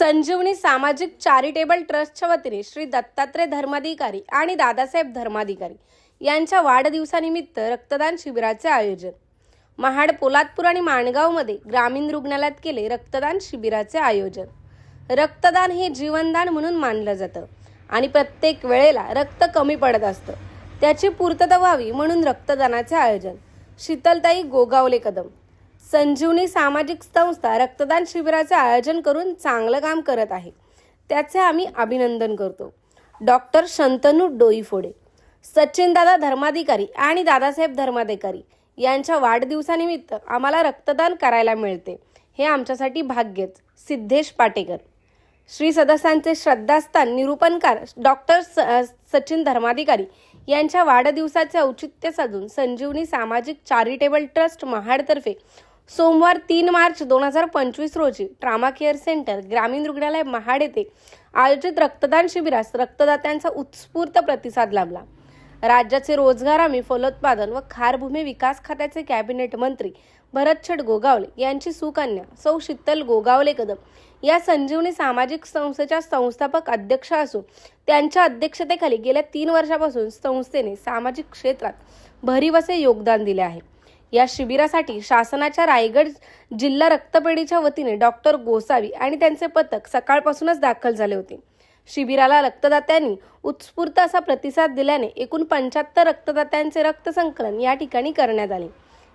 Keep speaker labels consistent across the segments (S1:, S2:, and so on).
S1: संजीवनी सामाजिक चॅरिटेबल ट्रस्टच्या वतीने श्री दत्तात्रय धर्माधिकारी आणि दादासाहेब धर्माधिकारी यांच्या वाढदिवसानिमित्त रक्तदान शिबिराचे आयोजन. महाड पोलादपूर आणि माणगावमध्ये ग्रामीण रुग्णालयात केले रक्तदान शिबिराचे आयोजन. रक्तदान हे जीवनदान म्हणून मानलं जातं आणि प्रत्येक वेळेला रक्त कमी पडत असतं. त्याची पूर्तता व्हावी म्हणून रक्तदानाचे आयोजन. शीतलताई गोगावले कदम. संजीवनी सामाजिक संस्था रक्तदान शिबिराचे आयोजन करून चांगलं काम करत आहे. त्याचे आम्ही अभिनंदन करतो. डॉक्टर शंतनू डोईफोडे सचिनदादा धर्माधिकारी आणि दादासाहेब धर्माधिकारी यांच्या वाढदिवसानिमित्त आम्हाला रक्तदान करायला मिळते. हे आमच्यासाठी भाग्यच. सिद्धेश पाटेकर. श्री सदस्यांचे श्रद्धास्थान निरूपणकार डॉक्टर स सचिन धर्माधिकारी यांच्या वाढदिवसाचे औचित्य साधून संजीवनी सामाजिक चॅरिटेबल ट्रस्ट महाडतर्फे सोमवार तीन मार्च दोन हजार पंचवीस रोजी ट्रामा केअर सेंटर ग्रामीण रुग्णालय महाड येथे आयोजित रक्तदान शिबिरास रक्तदात्यांचा उत्स्फूर्त प्रतिसाद लाभला. राज्याचे रोजगार हमी फलोत्पादन व खारभूमी विकास खात्याचे कॅबिनेट मंत्री भरतछट गोगावले यांची सुकन्या सौ शीतल गोगावले कदम या संजीवनी सामाजिक संस्थेच्या संस्थापक अध्यक्ष असून त्यांच्या अध्यक्षतेखाली गेल्या तीन वर्षापासून संस्थेने सामाजिक क्षेत्रात भरीवसे योगदान दिले आहे. या शिबिरासाठी शासनाच्या रायगड जिल्हा रक्तपेढीच्या वतीने डॉक्टर गोसावी आणि त्यांचे पथक सकाळपासूनच दाखल झाले होते. शिबिराला रक्तदात्यांनी उत्स्फूर्त असा प्रतिसाद दिल्याने एकूण पंच्याहत्तर रक्तदात्यांचे रक्तसंकलन या ठिकाणी करण्यात आले.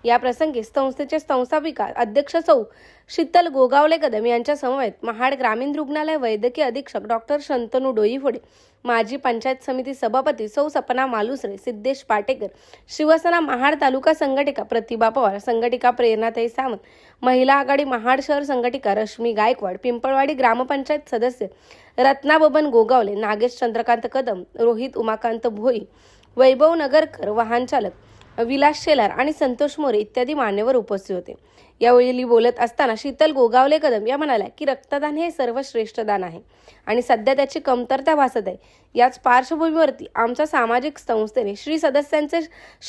S1: या प्रसंगी संस्थेचे संस्थापिका अध्यक्ष सौ शीतल गोगावले कदम यांच्या समवेत महाड ग्रामीण रुग्णालय वैद्यकीय अधीक्षक डॉक्टर शंतनू डोईफोडे माजी पंचायत समिती सभापती सौ सपना मालुसरे सिद्धेश पाटेकर शिवसेना महाड तालुका संघटिका प्रतिभा पवार संघटिका प्रेरणाताई सावंत महिला आघाडी महाड शहर संघटिका रश्मी गायकवाड पिंपळवाडी ग्रामपंचायत सदस्य रत्ना बबन गोगावले नागेश चंद्रकांत कदम रोहित उमाकांत भोई वैभव नगरकर वाहन चालक विलास शेलार आणि संतोष मोरे इत्यादी मान्यवर उपस्थित होते. यावेळी बोलत असताना शीतल गोगावले कदम या म्हणाल्या की रक्तदान हे सर्वश्रेष्ठ दान आहे आणि सध्या त्याची कमतरता भासत आहे. याच पार्श्वभूमीवरती आमच्या सामाजिक संस्थेने श्री सदस्यांचे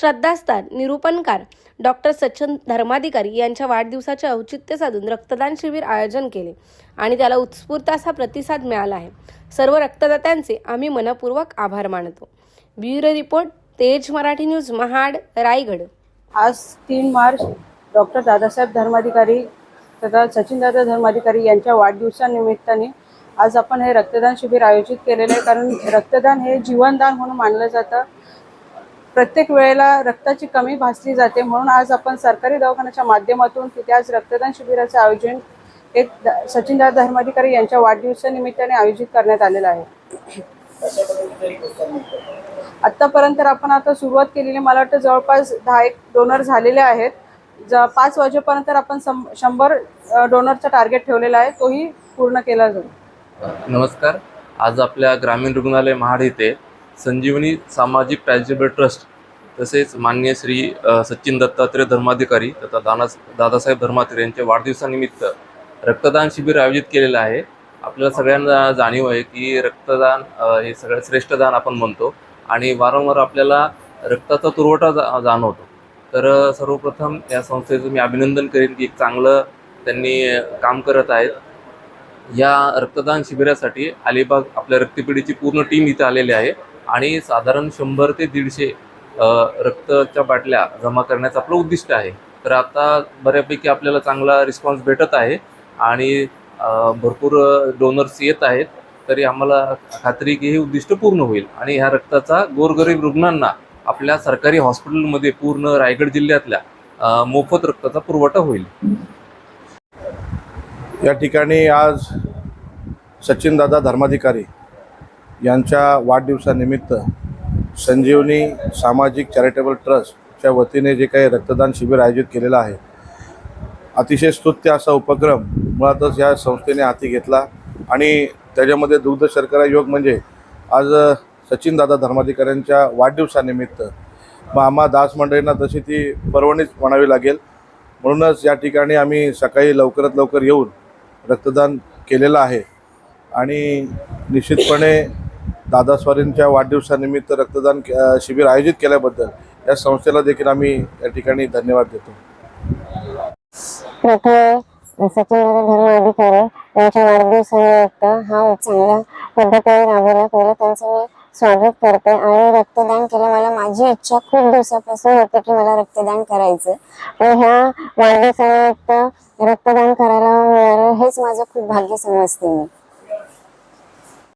S1: श्रद्धास्थान निरूपणकार डॉक्टर सचिन धर्माधिकारी यांच्या वाढदिवसाचे औचित्य साधून रक्तदान शिबिर आयोजन केले आणि त्याला उत्स्फूर्त असा प्रतिसाद मिळाला आहे. सर्व रक्तदात्यांचे आम्ही मनपूर्वक आभार मानतो. ब्युरो रिपोर्ट तेज मराठी न्यूज महाड रायगड.
S2: आज तीन मार्च डॉक्टर दादासाहेब धर्माधिकारी तथा सचिनदादा धर्माधिकारी यांच्या वाढदिवसानिमित्ताने आज आपण हे रक्तदान शिबिर आयोजित केलेलं आहे. कारण रक्तदान हे जीवनदान म्हणून मानलं जातं. प्रत्येक वेळेला रक्ताची कमी भासली जाते. म्हणून आज आपण सरकारी दवाखान्याच्या माध्यमातून तिथे आज रक्तदान शिबिराचं आयोजन हे द- सचिनदादा धर्माधिकारी यांच्या वाढदिवसानिमित्ताने आयोजित करण्यात आलेलं आहे. आत्तापर्यंत आपण आता सुरुवात केलेली मला वाटतं जवळपास दहा एक डोनर झालेले आहेत. ज पाच वाजेपर्यंत आपण सं शंभर डोनरचा टार्गेट ठेवलेला आहे. तोही पूर्ण केला जाईल.
S3: नमस्कार. आज आपल्या ग्रामीण रुग्णालय महाड येथे संजीवनी सामाजिक चॅरिटेबल ट्रस्ट तसेच मान्य श्री सचिन दत्तात्रय धर्माधिकारी तथा दाना दादासाहेब धर्मात्रे यांच्या वाढदिवसानिमित्त रक्तदान शिबिर आयोजित केलेलं आहे. आपल्याला सगळ्यांना जाणीव आहे की रक्तदान हे सगळ्यात श्रेष्ठ दान आपण म्हणतो. आणि वारंवार आपल्याला रक्ताचा तुरवठा जा जाणवतो. तर सर्वप्रथम या संस्थेचं मी अभिनंदन करेन की एक चांगलं त्यांनी काम करत आहेत. या रक्तदान शिबिरासाठी अलिबाग आपल्या रक्तपेढीची पूर्ण टीम इथं आलेली आहे आणि साधारण शंभर ते दीडशे रक्तच्या रक्ताच्या बाटल्या जमा करण्याचं आपलं उद्दिष्ट आहे. तर आता बऱ्यापैकी आपल्याला चांगला रिस्पॉन्स भेटत आहे आणि भरपूर डोनर्स येत आहेत. तरी आम्हाला खात्री की हे उद्दिष्ट पूर्ण होईल. आणि ह्या रक्ताचा गोरगरीब रुग्णांना आपल्या सरकारी हॉस्पिटलमध्ये पूर्ण रायगड जिल्ह्यातल्या मोफत रक्ताचा पुरवठा होईल.
S4: या ठिकाणी आज सचिनदादा धर्माधिकारी यांच्या वाढदिवसानिमित्त संजीवनी सामाजिक चॅरिटेबल ट्रस्टच्या वतीने जे काही रक्तदान शिबिर आयोजित केलेलं आहे अतिशय स्तुत्य असा उपक्रम मुळातच या संस्थेने हाती घेतला. आणि त्याच्यामध्ये दुग्ध शर्करा योग म्हणजे आज सचिनदादा धर्माधिकाऱ्यांच्या वाढदिवसानिमित्त मग दास मंडळींना तशी ती पर्वणीच म्हणावी लागेल. म्हणूनच या ठिकाणी आम्ही सकाळी लवकरात लवकर येऊन रक्तदान केलेलं आहे. आणि निश्चितपणे दादास्वारींच्या वाढदिवसानिमित्त रक्तदान शिबिर आयोजित केल्याबद्दल या संस्थेला देखील आम्ही या ठिकाणी धन्यवाद देतो.
S5: खो सचिन धर्म अधिकारी यांच्या वाढदिवसानिमित्त हा चांगल्या पद्धतीने राबवला. पहिलं त्यांचं मी स्वागत करते आणि रक्तदान केलं. मला माझी इच्छा खूप दिवसापासून होती की मला रक्तदान करायचं. पण ह्या वाढदिवसानिमित्त रक्तदान करायला मिळालं हेच माझं खूप भाग्य समजते मी.